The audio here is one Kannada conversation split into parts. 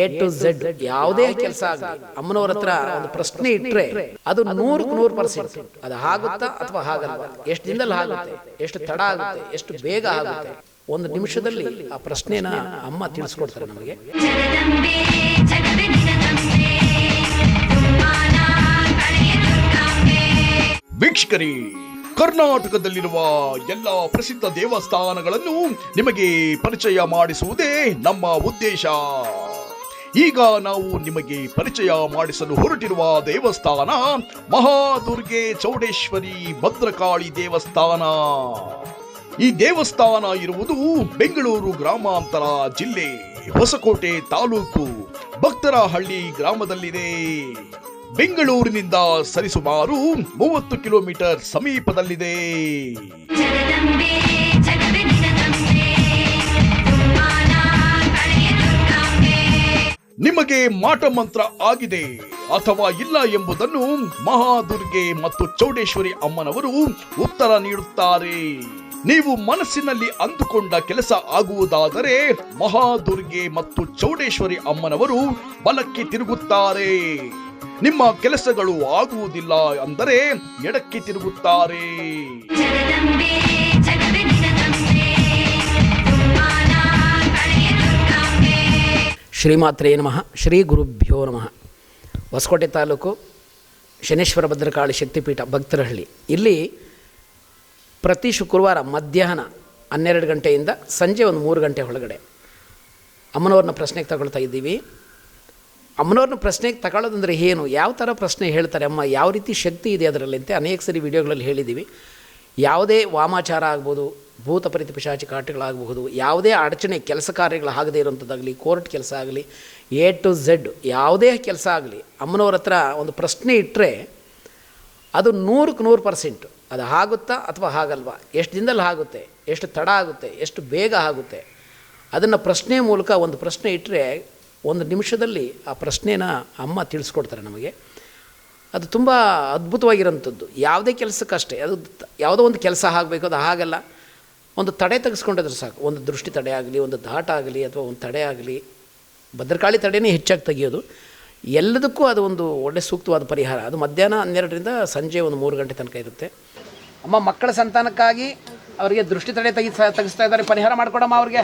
ಎ ಟು ಝೆಡ್ ಯಾವುದೇ ಕೆಲಸ ಆಗಲಿ ಅಮ್ಮನವ್ರ ಹತ್ರ ಒಂದು ಪ್ರಶ್ನೆ ಇಟ್ಟರೆ ಅದು ನೂರಕ್ಕೆ ನೂರು ಪರ್ಸೆಂಟ್ ಅದು ಆಗುತ್ತಾ ಅಥವಾ ಹಾಗಲ್ವಾ? ಎಷ್ಟು ದಿನದಲ್ಲಿ ಆಗುತ್ತೆ? ಎಷ್ಟು ತಡ ಆಗುತ್ತೆ? ಎಷ್ಟು ಬೇಗ ಆಗುತ್ತೆ? ಒಂದು ನಿಮಿಷದಲ್ಲಿ ಆ ಪ್ರಶ್ನೆನ ಅಮ್ಮ ತಿಳಿಸ್ಕೊಡ್ತಾರೆ ನಮಗೆ. ವೀಕ್ಷಕರೇ ಕರ್ನಾಟಕದಲ್ಲಿರುವ ಎಲ್ಲ ಪ್ರಸಿದ್ಧ ದೇವಸ್ಥಾನಗಳನ್ನು ನಿಮಗೆ ಪರಿಚಯ ಮಾಡಿಸುವುದೇ ನಮ್ಮ ಉದ್ದೇಶ. ಈಗ ನಾವು ನಿಮಗೆ ಪರಿಚಯ ಮಾಡಿಸಲು ಹೊರಟಿರುವ ದೇವಸ್ಥಾನ ಮಹಾದುರ್ಗೆ ಚೌಡೇಶ್ವರಿ ಭದ್ರಕಾಳಿ ದೇವಸ್ಥಾನ. ಈ ದೇವಸ್ಥಾನ ಇರುವುದು ಬೆಂಗಳೂರು ಗ್ರಾಮಾಂತರ ಜಿಲ್ಲೆ ಹೊಸಕೋಟೆ ತಾಲೂಕು ಭಕ್ತರಹಳ್ಳಿ ಗ್ರಾಮದಲ್ಲಿದೆ. ಬೆಂಗಳೂರಿನಿಂದ ಸರಿಸುಮಾರು ಮೂವತ್ತು ಕಿಲೋಮೀಟರ್ ಸಮೀಪದಲ್ಲಿದೆ. ನಿಮಗೆ ಮಾಟ ಮಂತ್ರ ಆಗಿದೆ ಅಥವಾ ಇಲ್ಲ ಎಂಬುದನ್ನು ಮಹಾದುರ್ಗೆ ಮತ್ತು ಚೌಡೇಶ್ವರಿ ಅಮ್ಮನವರು ಉತ್ತರ ನೀಡುತ್ತಾರೆ. ನೀವು ಮನಸ್ಸಿನಲ್ಲಿ ಅಂದುಕೊಂಡ ಕೆಲಸ ಆಗುವುದಾದರೆ ಮಹಾದುರ್ಗೆ ಮತ್ತು ಚೌಡೇಶ್ವರಿ ಅಮ್ಮನವರು ಬಲಕ್ಕೆ ತಿರುಗುತ್ತಾರೆ. ನಿಮ್ಮ ಕೆಲಸಗಳು ಆಗುವುದಿಲ್ಲ ಅಂದರೆ ಎಡಕ್ಕೆ ತಿರುಗುತ್ತಾರೆ. ಶ್ರೀಮಾತ್ರೇ ನಮಃ, ಶ್ರೀ ಗುರುಭ್ಯೋ ನಮಃ. ಹೊಸಕೋಟೆ ತಾಲೂಕು ಶನೇಶ್ವರ ಭದ್ರಕಾಳಿ ಶಕ್ತಿಪೀಠ, ಭಕ್ತರಹಳ್ಳಿ. ಇಲ್ಲಿ ಪ್ರತಿ ಶುಕ್ರವಾರ ಮಧ್ಯಾಹ್ನ ಹನ್ನೆರಡು ಗಂಟೆಯಿಂದ ಸಂಜೆ ಒಂದು ಮೂರು ಗಂಟೆ ಒಳಗಡೆ ಅಮ್ಮನವ್ರನ್ನ ಪ್ರಶ್ನೆಗೆ ತಗೊಳ್ತಾ ಇದ್ದೀವಿ. ಅಮ್ಮನವ್ರನ್ನ ಪ್ರಶ್ನೆಗೆ ತಗೊಳ್ಳೋದಂದರೆ ಏನು? ಯಾವ ಥರ ಪ್ರಶ್ನೆ ಹೇಳ್ತಾರೆ? ಅಮ್ಮ, ಯಾವ ರೀತಿ ಶಕ್ತಿ ಇದೆ ಅದರಲ್ಲಿ ಅಂತ ಅನೇಕ ಸರಿ ವಿಡಿಯೋಗಳಲ್ಲಿ ಹೇಳಿದ್ದೀವಿ. ಯಾವುದೇ ವಾಮಾಚಾರ ಆಗ್ಬೋದು ಭೂತ ಪರಿತ ಪಿಶಾಚಿ ಕಾಟಗಳಾಗಬಹುದು, ಯಾವುದೇ ಅಡಚಣೆ ಕೆಲಸ ಕಾರ್ಯಗಳಾಗದೇ ಇರುವಂಥದ್ದಾಗಲಿ, ಕೋರ್ಟ್ ಕೆಲಸ ಆಗಲಿ ಎ ಟು ಝೆಡ್ ಯಾವುದೇ ಕೆಲಸ ಆಗಲಿ, ಅಮ್ಮನವ್ರ ಹತ್ರ ಒಂದು ಪ್ರಶ್ನೆ ಇಟ್ಟರೆ ಅದು ನೂರಕ್ಕೆ ನೂರು ಪರ್ಸೆಂಟ್. ಅದು ಆಗುತ್ತಾ ಅಥವಾ ಆಗಲ್ವಾ? ಎಷ್ಟು ದಿನದಲ್ಲಿ ಆಗುತ್ತೆ? ಎಷ್ಟು ತಡ ಆಗುತ್ತೆ? ಎಷ್ಟು ಬೇಗ ಆಗುತ್ತೆ? ಅದನ್ನು ಪ್ರಶ್ನೆ ಮೂಲಕ ಒಂದು ಪ್ರಶ್ನೆ ಇಟ್ಟರೆ ಒಂದು ನಿಮಿಷದಲ್ಲಿ ಆ ಪ್ರಶ್ನೆನ ಅಮ್ಮ ತಿಳಿಸ್ಕೊಡ್ತಾರೆ ನಮಗೆ. ಅದು ತುಂಬ ಅದ್ಭುತವಾಗಿರೋಂಥದ್ದು ಯಾವುದೇ ಕೆಲಸಕ್ಕಷ್ಟೇ, ಅದು ಯಾವುದೋ ಒಂದು ಕೆಲಸ ಆಗಬೇಕು, ಅದು ಹಾಗಲ್ಲ ಒಂದು ತಡೆ ತೆಗೆಸ್ಕೊಂಡಿದ್ರೆ ಸಾಕು. ಒಂದು ದೃಷ್ಟಿ ತಡೆ ಆಗಲಿ, ಒಂದು ದಾಟ ಆಗಲಿ, ಅಥವಾ ಒಂದು ತಡೆ ಆಗಲಿ, ಭದ್ರಕಾಳಿ ತಡೆಯೇ ಹೆಚ್ಚಾಗಿ ತೆಗೆಯೋದು. ಎಲ್ಲದಕ್ಕೂ ಅದು ಒಂದು ಒಳ್ಳೆ ಸೂಕ್ತವಾದ ಪರಿಹಾರ. ಅದು ಮಧ್ಯಾಹ್ನ ಹನ್ನೆರಡರಿಂದ ಸಂಜೆ ಒಂದು ಮೂರು ಗಂಟೆ ತನಕ ಇರುತ್ತೆ. ಅಮ್ಮ, ಮಕ್ಕಳ ಸಂತಾನಕ್ಕಾಗಿ ಅವರಿಗೆ ದೃಷ್ಟಿ ತಡೆ ತೆಗಿ ತೆಗಿಸ್ತಾ ಇದ್ದಾರೆ. ಪರಿಹಾರ ಮಾಡಿಕೊಡಮ್ಮ ಅವ್ರಿಗೆ.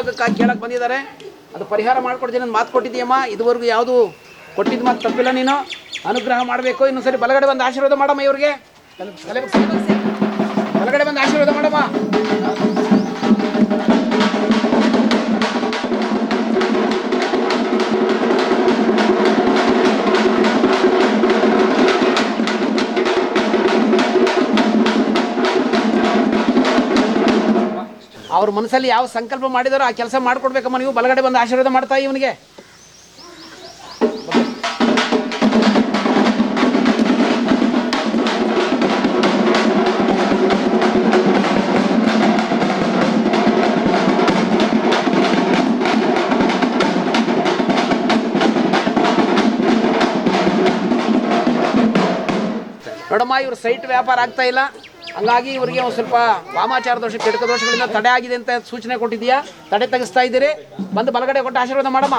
ಉದ್ಯೋಗಕ್ಕಾಗಿ ಕೇಳಕ್ಕೆ ಬಂದಿದ್ದಾರೆ. ಅದು ಪರಿಹಾರ ಮಾಡ್ಕೊಡ್ತೀನಿ ಅಂತ ಮಾತು ಕೊಟ್ಟಿದ್ದೀಯಮ್ಮ. ಇದುವರೆಗೂ ಯಾವುದು ಕೊಟ್ಟಿದ್ದು ಮಾತು ತಪ್ಪಿಲ್ಲ ನೀನು. ಅನುಗ್ರಹ ಮಾಡಬೇಕು. ಇನ್ನೊಂದು ಸರಿ ಬಲಗಡೆ ಬಂದು ಆಶೀರ್ವಾದ ಮಾಡಮ್ಮ ಇವ್ರಿಗೆ. ಬಲಗಡೆ ಬಂದು ಆಶೀರ್ವಾದ ಮಾಡಮ್ಮ. ಅವ್ರ ಮನಸ್ಸಲ್ಲಿ ಯಾವ ಸಂಕಲ್ಪ ಮಾಡಿದಾರೋ ಆ ಕೆಲಸ ಮಾಡ್ಕೊಡ್ಬೇಕಮ್ಮ ನೀವು. ಬಲಗಡೆ ಬಂದು ಆಶೀರ್ವಾದ ಮಾಡ್ತಾ ಇವನಿಗೆ. ನೋಡಮ್ಮ, ಇವ್ರ ಸೈಟ್ ವ್ಯಾಪಾರ ಆಗ್ತಾ ಇಲ್ಲ. ಹಂಗಾಗಿ ಇವರಿಗೆ ಒಂದು ಸ್ವಲ್ಪ ವಾಮಾಚಾರ ದೋಷ, ಕೆಡಕ ದೋಷಗಳಿಂದ ತಡೆ ಆಗಿದೆ ಅಂತ ಸೂಚನೆ ಕೊಟ್ಟಿದ್ಯಾ ತಡೆ ತೆಗೆಸ್ತಾ ಇದ್ದೀರಿ? ಬಂದು ಬಲಗಡೆ ಕೊಟ್ಟು ಆಶೀರ್ವಾದ ಮಾಡಮ್ಮ.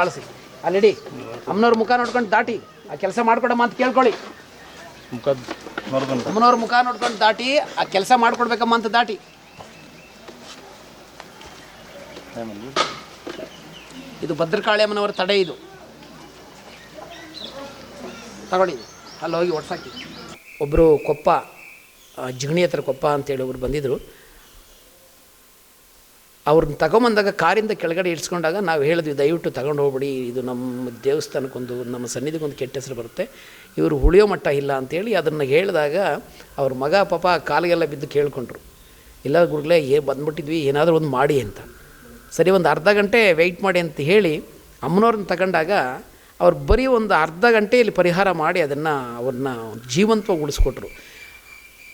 ನಿವಾಳಿಸಿ. ಅಲ್ಲಿಡಿ ಅಮ್ಮನವ್ರ ಮುಖ ನೋಡ್ಕೊಂಡು ದಾಟಿ. ಆ ಕೆಲಸ ಮಾಡ್ಕೊಡಮ್ಮ ಅಂತ ಕೇಳ್ಕೊಳ್ಳಿ. ಅಮ್ಮನವ್ರ ಮುಖ ನೋಡ್ಕೊಂಡು ದಾಟಿ ಆ ಕೆಲಸ ಮಾಡ್ಕೊಡ್ಬೇಕಮ್ಮ ಅಂತ ದಾಟಿ. ಇದು ಭದ್ರಕಾಳಿ ಅಮ್ಮನವರ ತಡೆ ಇದು. ತಗೊಳ್ಳಿ. ಅಲ್ಲಿ ಹೋಗಿ ಒಡ್ಸಾಕಿ ಒಬ್ಬರು ಕೊಪ್ಪ ಜಿಗಣಿ ಹತ್ರ ಕೊಪ್ಪ ಅಂತೇಳಿ ಒಬ್ರು ಬಂದಿದ್ದರು ಅವ್ರನ್ನ ತಗೊಂಬಂದಾಗ ಕಾರಿಂದ ಕೆಳಗಡೆ ಇಳಿಸ್ಕೊಂಡಾಗ ನಾವು ಹೇಳಿದ್ವಿ, ದಯವಿಟ್ಟು ತಗೊಂಡು ಹೋಗ್ಬಿಡಿ, ಇದು ನಮ್ಮ ದೇವಸ್ಥಾನಕ್ಕೊಂದು, ನಮ್ಮ ಸನ್ನಿಧಿಗೊಂದು ಕೆಟ್ಟ ಹೆಸರು ಬರುತ್ತೆ. ಇವರು ಉಳಿಯೋ ಮಟ್ಟ ಇಲ್ಲ ಅಂತೇಳಿ ಅದನ್ನು ಹೇಳಿದಾಗ ಅವ್ರ ಮಗ, ಪಾಪ ಕಾಲಿಗೆಲ್ಲ ಬಿದ್ದು ಕೇಳ್ಕೊಂಡ್ರು. ಇಲ್ಲ ಗುರುಗಳೇ, ಏ ಬಂದ್ಬಿಟ್ಟಿದ್ವಿ, ಏನಾದರೂ ಒಂದು ಮಾಡಿ ಅಂತ. ಸರಿ, ಒಂದು ಅರ್ಧ ಗಂಟೆ ವೆಯ್ಟ್ ಮಾಡಿ ಅಂತ ಹೇಳಿ ಅಮ್ಮನವ್ರನ್ನ ತಗೊಂಡಾಗ ಅವ್ರು ಬರೀ ಒಂದು ಅರ್ಧ ಗಂಟೆಯಲ್ಲಿ ಪರಿಹಾರ ಮಾಡಿ ಅದನ್ನು ಅವ್ರನ್ನ ಜೀವಂತವಾಗಿ ಉಳಿಸ್ಕೊಟ್ರು.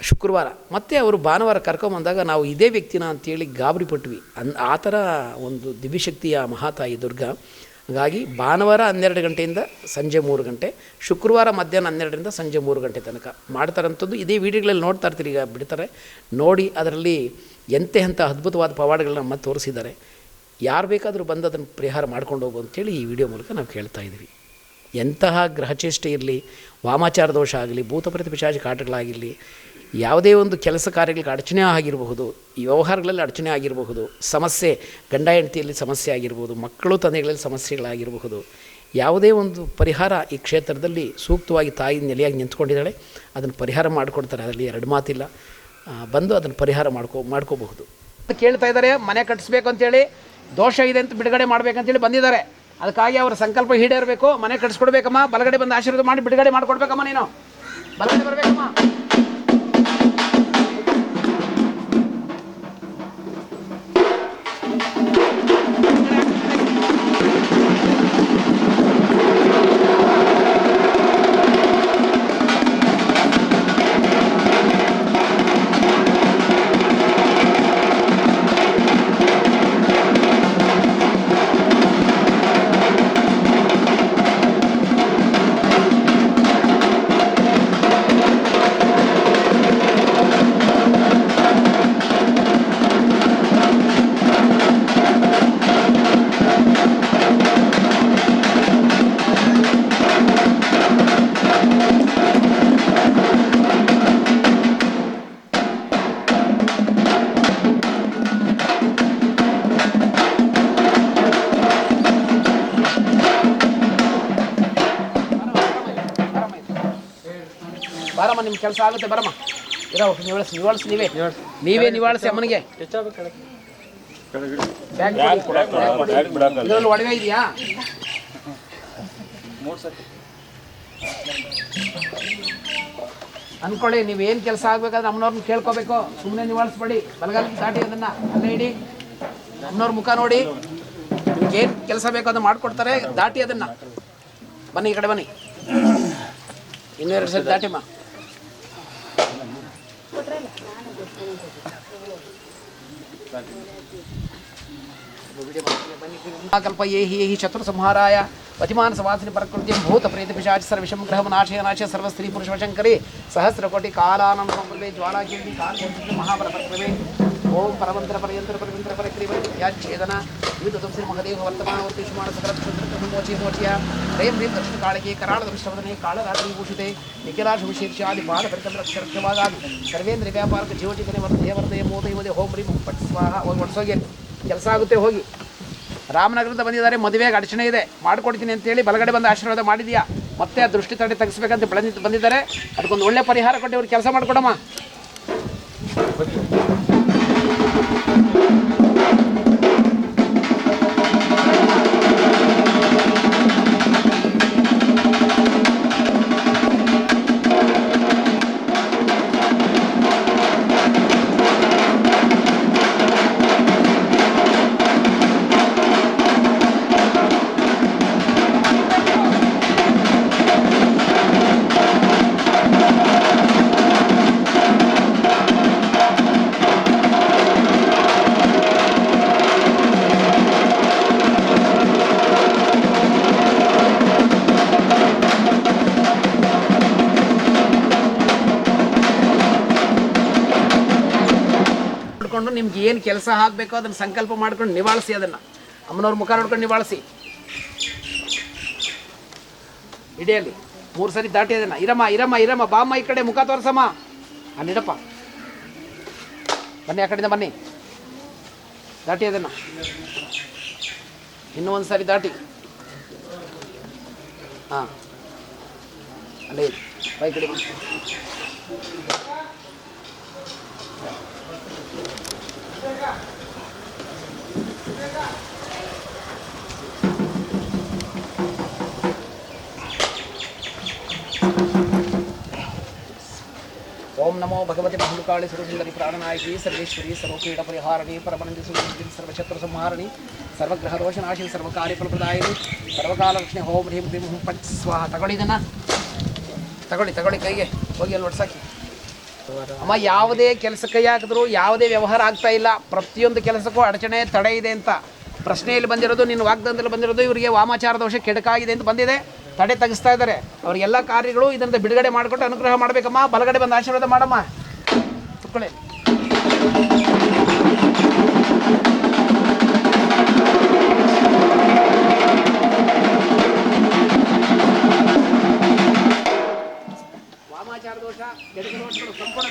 ಶುಕ್ರವಾರ. ಮತ್ತೆ ಅವರು ಭಾನುವಾರ ಕರ್ಕೊಂಬಂದಾಗ ನಾವು ಇದೇ ವ್ಯಕ್ತಿನ ಅಂತೇಳಿ ಗಾಬರಿ ಪಟ್ವಿ. ಅನ್, ಆ ಥರ ಒಂದು ದಿವ್ಯಶಕ್ತಿಯ ಮಹಾತಾಯಿ ದುರ್ಗಾ. ಹಾಗಾಗಿ ಭಾನುವಾರ ಹನ್ನೆರಡು ಗಂಟೆಯಿಂದ ಸಂಜೆ ಮೂರು ಗಂಟೆ, ಶುಕ್ರವಾರ ಮಧ್ಯಾಹ್ನ ಹನ್ನೆರಡರಿಂದ ಸಂಜೆ ಮೂರು ಗಂಟೆ ತನಕ ಮಾಡ್ತಾರಂಥದ್ದು. ಇದೇ ವೀಡಿಯೋಗಳಲ್ಲಿ ನೋಡ್ತಾ ಇರ್ತೀರಿ, ಈಗ ಬಿಡ್ತಾರೆ. ನೋಡಿ ಅದರಲ್ಲಿ ಎಂತೆ ಅದ್ಭುತವಾದ ಪವಾಡಗಳನ್ನ ಮತ್ತೆ ತೋರಿಸಿದ್ದಾರೆ. ಯಾರು ಬೇಕಾದರೂ ಬಂದು ಅದನ್ನು ಪರಿಹಾರ ಮಾಡ್ಕೊಂಡು ಹೋಗು ಅಂತೇಳಿ ಈ ವಿಡಿಯೋ ಮೂಲಕ ನಾವು ಕೇಳ್ತಾ ಇದ್ದೀವಿ. ಎಂತಹ ಗ್ರಹಚೇಷ್ಟೆ ಇರಲಿ, ವಾಮಾಚಾರ ದೋಷ ಆಗಲಿ ಭೂತಪ್ರತಿ ಪಿಶಾಚಿ ಕಾಟಗಳಾಗಿರಲಿ ಯಾವುದೇ ಒಂದು ಕೆಲಸ ಕಾರ್ಯಗಳಿಗೆ ಅಡಚಣೆ ಆಗಿರಬಹುದು, ಈ ವ್ಯವಹಾರಗಳಲ್ಲಿ ಅಡಚಣೆ ಆಗಿರಬಹುದು, ಸಮಸ್ಯೆ, ಗಂಡ ಹೆಂಡತಿಯಲ್ಲಿ ಸಮಸ್ಯೆ ಆಗಿರ್ಬೋದು ಮಕ್ಕಳು ತಂದೆಗಳಲ್ಲಿ ಸಮಸ್ಯೆಗಳಾಗಿರಬಹುದು, ಯಾವುದೇ ಒಂದು ಪರಿಹಾರ ಈ ಕ್ಷೇತ್ರದಲ್ಲಿ ಸೂಕ್ತವಾಗಿ ತಾಯಿ ನೆಲೆಯಾಗಿ ನಿಂತ್ಕೊಂಡಿದ್ದಾಳೆ, ಅದನ್ನು ಪರಿಹಾರ ಮಾಡಿಕೊಡ್ತಾರೆ. ಅದರಲ್ಲಿ ಎರಡು ಮಾತಿಲ್ಲ. ಬಂದು ಅದನ್ನು ಪರಿಹಾರ ಮಾಡ್ಕೊ, ಮಾಡ್ಕೋಬಹುದು. ಕೇಳ್ತಾ ಇದ್ದಾರೆ, ಮನೆ ಕಟ್ಟಿಸ್ಬೇಕು ಅಂತೇಳಿ ದೋಷ ಇದೆ ಅಂತ ಬಿಡುಗಡೆ ಮಾಡಬೇಕಂತೇಳಿ ಬಂದಿದ್ದಾರೆ. ಅದಕ್ಕಾಗಿ ಅವರ ಸಂಕಲ್ಪ ಈಡೇರಬೇಕು, ಮನೆ ಕಟ್ಸ್ಕೊಡ್ಬೇಕಮ್ಮ ಬಲಗಡೆ ಬಂದು ಆಶೀರ್ವಾದ ಮಾಡಿ ಬಿಡುಗಡೆ ಮಾಡಿಕೊಡ್ಬೇಕಮ್ಮ ನೀನು. ಬಲಗಡೆ ಬರಬೇಕಮ್ಮ. ನಿಮ್ಮ ಕೆಲಸ ಆಗುತ್ತೆ ಬರಮ್ಮ. ಇರೋ ನಿವಾಳಿಸಿ ನಿವಾಳಿಸಿ ನೀವೇ. ನೀವೇ ನಿವಾಳಿಸಿ ಅಮ್ಮನಿಗೆ. ಇದ್ರಲ್ಲಿ ಒಡವೆ ಇದೆಯಾ? ಅನ್ಕೊಳ್ಳಿ ನೀವು ಏನು ಕೆಲಸ ಆಗ್ಬೇಕಾದ್ರೆ ಅಮ್ಮನವ್ರನ್ನ ಕೇಳ್ಕೋಬೇಕು. ಸುಮ್ಮನೆ ನಿವಾಳಿಸ್ಬೇಡಿ. ಬಲಗಾಲ ದಾಟಿ ಅದನ್ನ ಅಲ್ಲೇ ಇಡಿ. ಅಮ್ಮನವ್ರ ಮುಖ ನೋಡಿ. ನಿಮ್ಗೆ ಏನು ಕೆಲಸ ಬೇಕೋ ಅದನ್ನ ಮಾಡ್ಕೊಡ್ತಾರೆ. ದಾಟಿ ಅದನ್ನ. ಬನ್ನಿ ಈ ಕಡೆ ಬನ್ನಿ. ಇನ್ನೆರಡು ಸರಿ ದಾಟಿಮ್ಮ. कल्प ये ही, ये शत्रुसंहाराय पतिमान सवासिनि भूत प्रेत पिशाच सर्विषम ग्रह नाशय नाशय सर्व स्त्री पुरुष वशं करे। सहस्र कोटि कालानंद ज्वाला के महाबल प्रक्रमे ಓಂ ಪರಮಂತ್ರ ಪರ್ಯಂತ್ರ ಪರಮಂತ್ರ ಪರಕ್ರಿಮ ಛೇದನ. ವಿವಿಧ ತುಳಸಿ ಮಹದೇವ ವರ್ತಮಾನ ವರ್ತಿಷ್ಮಾಣ ಸಕಲ ಮೋಚಿ ಮೋಚಿಯ ರೇಂ ಹ್ರೀಂ ದಕ್ಷಿಣ ಕಾಳಿಗೆ ಕರಾಳ ದೃಷ್ಟವದನೆ ಕಾಳರಾತ್ರಿ ಭೂಷಿತೆ. ನಿಖಿಲಾಶ ವಿಶೇಷಾದಿ ಬಾಲ ಪರಿಕಂದ್ರ ಅಕ್ಷರಕ್ಷವಾದಾದಿ ಸರ್ವೇಂದ್ರ ವ್ಯಾಪಾರಕ ಜೀವಚಿತನೆ ವರ್ಧಯ ವರ್ಧಯ ಮೋದಯ ಮೋದೆ ಹೋಮ್ ರೀ ಪಟ್ ಸ್ವಾಹ. ಹೋಗಿ ಕೆಲಸ ಆಗುತ್ತೆ ಹೋಗಿ. ರಾಮನಗರದಿಂದ ಬಂದಿದ್ದಾರೆ ಮದುವೆಗೆ ಅಡಚಣೆ ಇದೆ. ಮಾಡಿಕೊಡ್ತೀನಿ ಅಂತೇಳಿ ಬಲಗಡೆ ಬಂದು ಆಶೀರ್ವಾದ ಮಾಡಿದೆಯಾ ಮತ್ತೆ ಆ ದೃಷ್ಟಿ ತಡೆ ತೆಗಿಸ್ಬೇಕಂತ ಬೆಳೆದಿದ್ದು ಬಂದಿದ್ದಾರೆ. ಅದಕ್ಕೊಂದು ಒಳ್ಳೆ ಪರಿಹಾರ ಕೊಟ್ಟು ಇವ್ರು ಕೆಲಸ ಮಾಡಿಕೊಡಮ್ಮ. ಏನು ಕೆಲಸ ಆಗಬೇಕೋ ಅದನ್ನು ಸಂಕಲ್ಪ ಮಾಡ್ಕೊಂಡು ನಿವಾಳಿಸಿ ಅದನ್ನು. ಅಮ್ಮನವ್ರ ಮುಖ ನೋಡ್ಕೊಂಡು ನಿವಾಳಿಸಿ. ಇಡಿಯಲ್ಲಿ ಮೂರು ಸರಿ ದಾಟಿ ಅದನ್ನ. ಇರಮ್ಮ ಇರಮ್ಮ ಇರಮ್ಮ, ಬಾಮ್ಮ ಈ ಕಡೆ ಮುಖ ತೋರ್ಸಮ್ಮ. ಅನ್ನಿಡಪ್ಪ ಬನ್ನಿ ಆ ಕಡೆಯಿಂದ ಬನ್ನಿ. ದಾಟಿ ಅದನ್ನ. ಇನ್ನೂ ಒಂದು ಸಾರಿ ದಾಟಿ. ಹಾಂ. ಅಲ್ಲೇ ಬೈ ಕಡೆ. ಓಂ ನಮೋ ಭಗವತಿ ಮಹಂಕಾಳಿ ಸುರಸುಂದರಿ ಪ್ರಾಣನಾಯಕಿ ಸರ್ವೇಶ್ವರಿ ಸರ್ವಕ್ರೀಡ ಪರಿಹಾರಣಿ ಪರಮನಂದಿ ಸುಂದರಿ ಸರ್ವಶತ್ರು ಸಂಹಾರಣಿ ಸರ್ವಗ್ರಹ ರೋಷನಾಶಿ ಸರ್ವಕಾರ್ಯ ಫಲಪ್ರದಾಯಿನಿ ಸರ್ವಕಾಲ ಲಕ್ಷ್ಮಿ ಹೋಂ ಹ್ರೀಂ ಹ್ರೀಂ ಹುಂ ಪಟ್ ಸ್ವಾಹ ತಗೊಳ್ಳಿ ಇದನ್ನ. ತಗೊಳ್ಳಿ ತಗೊಳ್ಳಿ ಕೈಗೆ, ಹೋಗಿ ಅಲ್ಲಿ ಒಡ್ಸಾಕಿ ಅಮ್ಮ, ಯಾವುದೇ ಕೆಲಸ ಕೈ ಹಾಕಿದ್ರು ಯಾವುದೇ ವ್ಯವಹಾರ ಆಗ್ತಾ ಇಲ್ಲ. ಪ್ರತಿಯೊಂದು ಕೆಲಸಕ್ಕೂ ಅಡಚಣೆ, ತಡೆ ಇದೆ ಅಂತ. ಪ್ರಶ್ನೆಯಲ್ಲಿ ಬಂದಿರೋದು, ನಿನ್ನ ವಾಗ್ದಾನದಲ್ಲಿ ಬಂದಿರೋದು, ಇವರಿಗೆ ವಾಮಾಚಾರ ದೋಷ ಕೆಡಕಾಗಿದೆ ಅಂತ ಬಂದಿದೆ. ತಡೆ ತಗಿಸ್ತಾ ಇದ್ದಾರೆ. ಅವ್ರಿಗೆಲ್ಲ ಕಾರ್ಯಗಳು ಇದರಿಂದ ಬಿಡುಗಡೆ ಮಾಡಿಕೊಟ್ಟು ಅನುಗ್ರಹ ಮಾಡಬೇಕಮ್ಮ. ಬಲಗಡೆ ಬಂದು ಆಶೀರ್ವಾದ ಮಾಡಮ್ಮ. ಕುತ್ಕೊಳ್ಳಿ. ಸಂಪೂರ್ಣ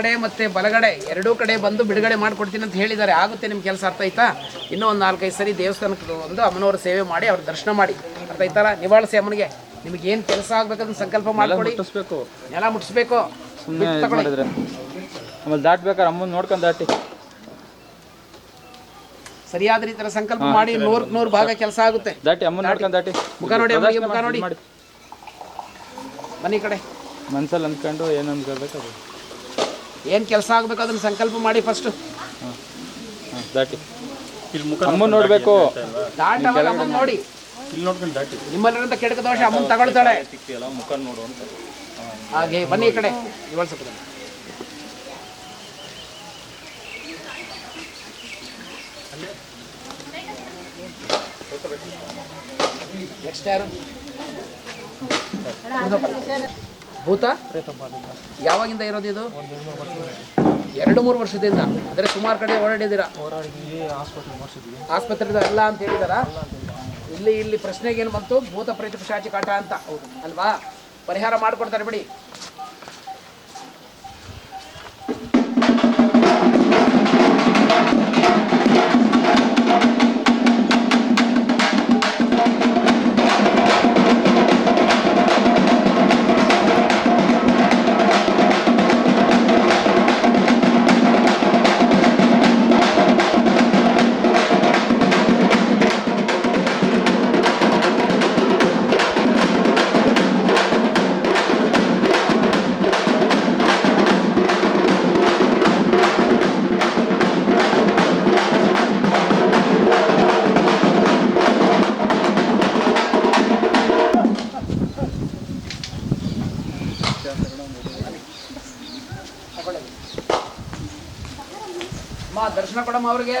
ಎಡಗಡೆ ಮತ್ತು ಬಲಗಡೆ ಎರಡೂ ಕಡೆ ಬಂದು ಬಿಡುಗಡೆ ಮಾಡಿಕೊಡ್ತೀನಿ ಅಂತ ಹೇಳಿದ್ದಾರೆ. ಆಗುತ್ತೆ ನಿಮ್ಮ ಕೆಲಸ ಅರ್ಥ ಆಯ್ತಾ? ಇನ್ನೂ ಒಂದು ನಾಲ್ಕೈದು ಸರಿ ದೇವಸ್ಥಾನಕ್ಕೆ ಒಂದು ಅಮ್ಮನವರ ಸೇವೆ ಮಾಡಿ ಅವ್ರ ದರ್ಶನ ಮಾಡಿ. ಅರ್ಥ ನಿವಾಳಿಸಿ ಅಮ್ಮನಿಗೆ. ನಿಮಗೆ ಏನು ಕೆಲಸ ಆಗ್ಬೇಕಂತ ಸಂಕಲ್ಪ ಮಾಡ್ಕೊಡಿ. ಮುಟ್ಟಿಸ್ಬೇಕು. ನೆಲ ಮುಟ್ಟಿಸ್ಬೇಕು. ಆಮೇಲೆ ದಾಟ್ಬೇಕಾರೆ ಅಮ್ಮನ ನೋಡ್ಕೊಂಡು ದಾಟಿ. ಸರಿಯಾದ ರೀತಿಯ ಸಂಕಲ್ಪ ಮಾಡಿ ನೂರ್ ನೂರ್ ಭಾಗ ಕೆಲಸ ಆಗುತ್ತೆ. ದಾಟಿ ಅಮ್ಮನ ನೋಡ್ಕೊಂಡು ದಾಟಿ. ಮುಖ ನೋಡಿ ಮುಖ ನೋಡಿ. ಬನ್ನಿ ಕಡೆ. ಮನ್ಸಲ್ಲಿ ಅಂದ್ಕೊಂಡು ಏನು ಅದು. ಏನು ಕೆಲಸ ಆಗಬೇಕು ಅದನ್ನು ಸಂಕಲ್ಪ ಮಾಡಿ ಫಸ್ಟ್ ದಾಟಿ. ಅಮ್ಮನ ನೋಡಬೇಕು. ದಾಟ ಅವಾಗ ಅಮ್ಮನ್ ನೋಡಿ. ಇಲ್ಲಿ ನೋಡ್ಕೊಂಡು ದಾಟಿ. ನಿಮ್ಮಲ್ಲಿರೋಂಥ ಕೆಡಕ ದೋಷ ಅಮ್ಮನ್ ತಗೊಳ್ತಾಳೆ. ಸಿಕ್ತಿಯಲ್ಲ ಮುಖ ನೋಡು ಅಂತ. ಹಾಗೆ ಬನ್ನಿ ಈ ಕಡೆ. ಇವಳ ಸ್ವಲ್ಪ. ನೆಕ್ಸ್ಟ್ ಯಾರು? ಭೂತ? ಯಾವಾಗಿಂದ ಇರೋದು ಇದು? ಎರಡು ಮೂರು ವರ್ಷದಿಂದ. ಅಂದರೆ ಸುಮಾರು ಕಡೆ ಓಡಾಡಿದ್ದೀರಾ? ಆಸ್ಪತ್ರೆ ಅಲ್ಲ ಅಂತ ಹೇಳಿದಾರ? ಇಲ್ಲಿ ಇಲ್ಲಿ ಪ್ರಶ್ನೆಗೆ ಏನು ಬಂತು? ಭೂತ ಪ್ರೇತ ಕಾಟ ಅಂತ. ಅಲ್ವಾ? ಪರಿಹಾರ ಮಾಡ್ಕೊಡ್ತಾರೆ ಬಿಡಿ. ಅಮ್ಮ ದರ್ಶನ ಕೊಡಮ್ಮ ಅವ್ರಿಗೆ.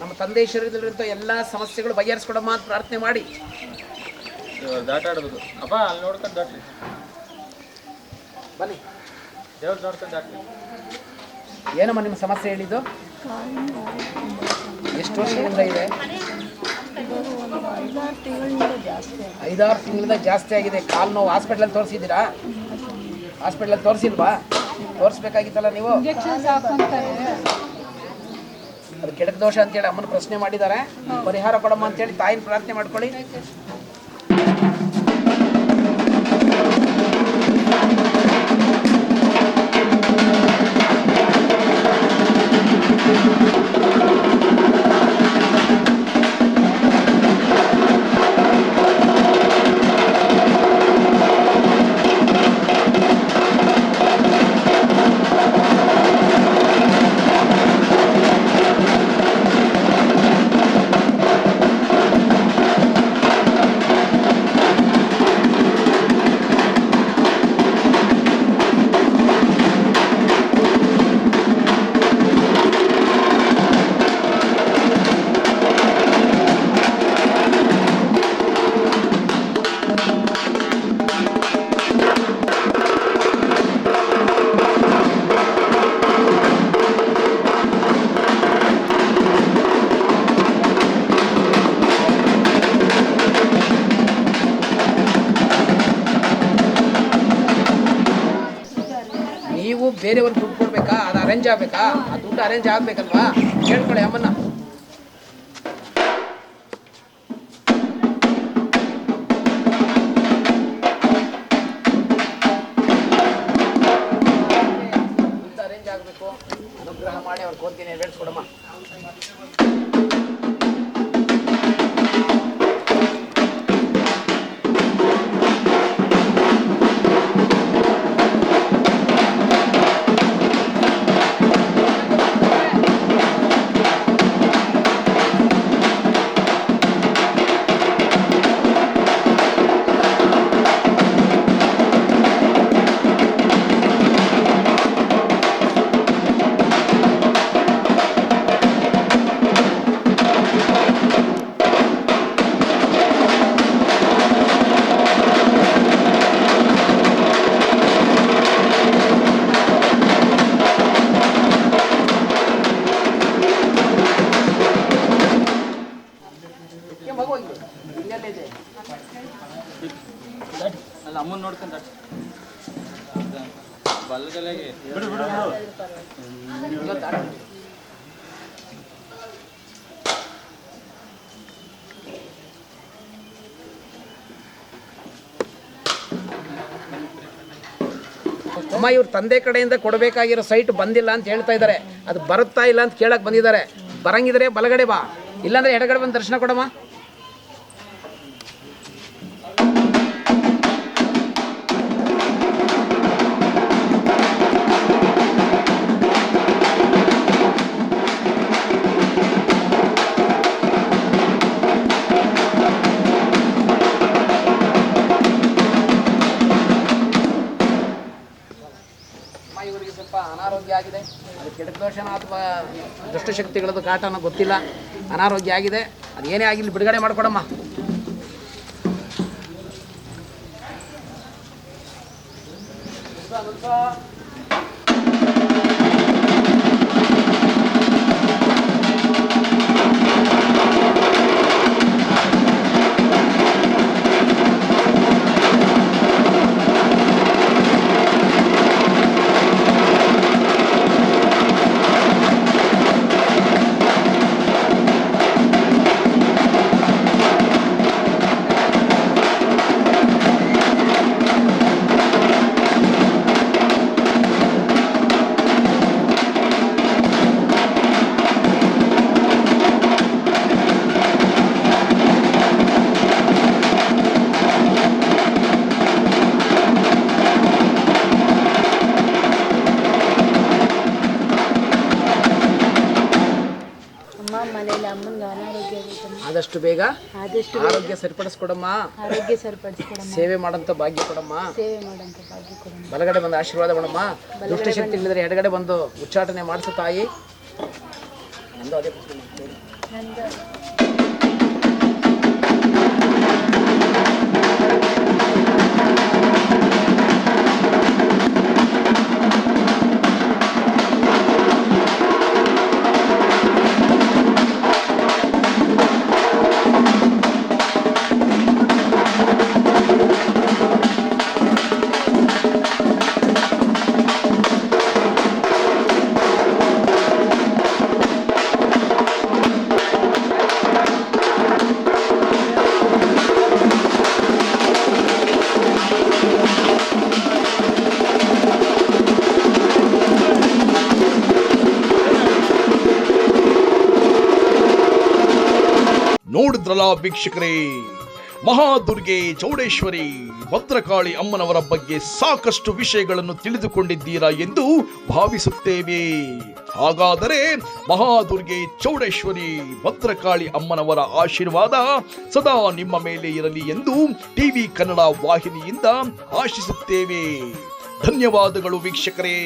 ನಮ್ಮ ತಂದೆ ಶರೀರದಲ್ಲಿರುವಂಥ ಎಲ್ಲ ಸಮಸ್ಯೆಗಳು ಬಗೆಹರಿಸ್ಕೊಡಮ್ಮ ಅಂತ ಪ್ರಾರ್ಥನೆ ಮಾಡಿ. ದಾಟಾಡ್ಬೇಕು ಅಪ್ಪ ಅಲ್ಲಿ ನೋಡ್ಕೊಂಡು ದಾಟಿ ಬನ್ನಿ. ದೇವ್ರ ನೋಡ್ಕೊಂಡು ದಾಟಿ ಏನಮ್ಮ ನಿಮ್ಮ ಸಮಸ್ಯೆ ಹೇಳಿದ್ದು? ಎಷ್ಟು ವರ್ಷದಿಂದ ಇದೆ? ಐದಾರು ತಿಂಗಳಿಂದ ಜಾಸ್ತಿ ಆಗಿದೆ. ಕಾಲು ನೋವು ಹಾಸ್ಪಿಟ್ಲಲ್ಲಿ ತೋರಿಸಿದ್ದೀರಾ? ಹಾಸ್ಪಿಟ್ಲಲ್ಲಿ ತೋರಿಸಿಲ್ವಾ? ತೋರಿಸ್ಬೇಕಾಗಿತ್ತಲ್ಲ ನೀವು? ಅದು ಕೆಡಕ ದೋಷ ಅಂತೇಳಿ ಅಮ್ಮನ ಪ್ರಶ್ನೆ ಮಾಡಿದ್ದಾರೆ. ಪರಿಹಾರ ಕೊಡಮ್ಮ ಅಂತೇಳಿ ತಾಯಿನ ಪ್ರಾರ್ಥನೆ ಮಾಡ್ಕೊಳ್ಳಿ. ಅರೇಂಜ್ ಆಗ್ಬೇಕಾ? ಆ ದುಡ್ಡು ಅರೇಂಜ್ ಆಗ್ಬೇಕಲ್ವಾ? ಕೇಳ್ಕೊಳ್ಳಿ ಅಮ್ಮನ್ನ. ಅಮ್ಮ ಇವ್ರ ತಂದೆ ಕಡೆಯಿಂದ ಕೊಡಬೇಕಾಗಿರೋ ಸೈಟ್ ಬಂದಿಲ್ಲ ಅಂತ ಹೇಳ್ತಾ ಇದ್ದಾರೆ. ಅದು ಬರುತ್ತಾ ಇಲ್ಲ ಅಂತ ಕೇಳಕ್ಕೆ ಬಂದಿದ್ದಾರೆ. ಬರಂಗಿದ್ರೆ ಬಲಗಡೆ ಬಾ. ಇಲ್ಲಾಂದ್ರೆ ಎಡಗಡೆ ಬಂದು ದರ್ಶನ ಕೊಡಮ್ಮ. ಅನಾರೋಗ್ಯ ಆಗಿದೆ ಅದು ದೋಷನ ಅಥವಾ ದುಷ್ಟಶಕ್ತಿಗಳದ್ದು ಕಾಟನ ಗೊತ್ತಿಲ್ಲ. ಅನಾರೋಗ್ಯ ಆಗಿದೆ. ಅದು ಏನೇ ಆಗಿಲ್ಲ ಬಿಡುಗಡೆ ಮಾಡಿಕೊಡಮ್ಮ. ಆದಷ್ಟು ಆರೋಗ್ಯ ಸರಿಪಡಿಸ್ಕೊಡಮ್ಮ? ಆರೋಗ್ಯ ಸರಿಪಡಿಸ್ಕೊಡಮ್ಮ. ಸೇವೆ ಮಾಡಂತ ಭಾಗ್ಯ ಕೊಡಮ್ಮ. ಸೇವೆ ಮಾಡಂತ ಭಾಗ್ಯ ಕೊಡಮ್ಮ. ಬಲಗಡೆ ಬಂದು ಆಶೀರ್ವಾದ ಮಾಡಮ್ಮ ದುಷ್ಟಶಕ್ತಿ ಇಲ್ಲದ್ರೆ ಎಡಗಡೆ ಬಂದು ಉಚ್ಚಾಟನೆ ಮಾಡಿಸು ತಾಯಿ. ನಂದು ಅದೇ. ನಂದು. ನೋಡಿದ್ರಲ್ಲ ವೀಕ್ಷಕರೇ. ಮಹಾದುರ್ಗೆ ಚೌಡೇಶ್ವರಿ, ಭದ್ರಕಾಳಿ ಅಮ್ಮನವರ ಬಗ್ಗೆ ಸಾಕಷ್ಟು ವಿಷಯಗಳನ್ನು ತಿಳಿದುಕೊಂಡಿದ್ದೀರಾ ಎಂದು ಭಾವಿಸುತ್ತೇವೆ. ಹಾಗಾದರೆ ಮಹಾದುರ್ಗೆ ಚೌಡೇಶ್ವರಿ, ಭದ್ರಕಾಳಿ ಅಮ್ಮನವರ ಆಶೀರ್ವಾದ ಸದಾ ನಿಮ್ಮ ಮೇಲೆ ಇರಲಿ ಎಂದು ಟಿವಿ ಕನ್ನಡ ವಾಹಿನಿಯಿಂದ ಆಶಿಸುತ್ತೇವೆ. ಧನ್ಯವಾದಗಳು ವೀಕ್ಷಕರೇ.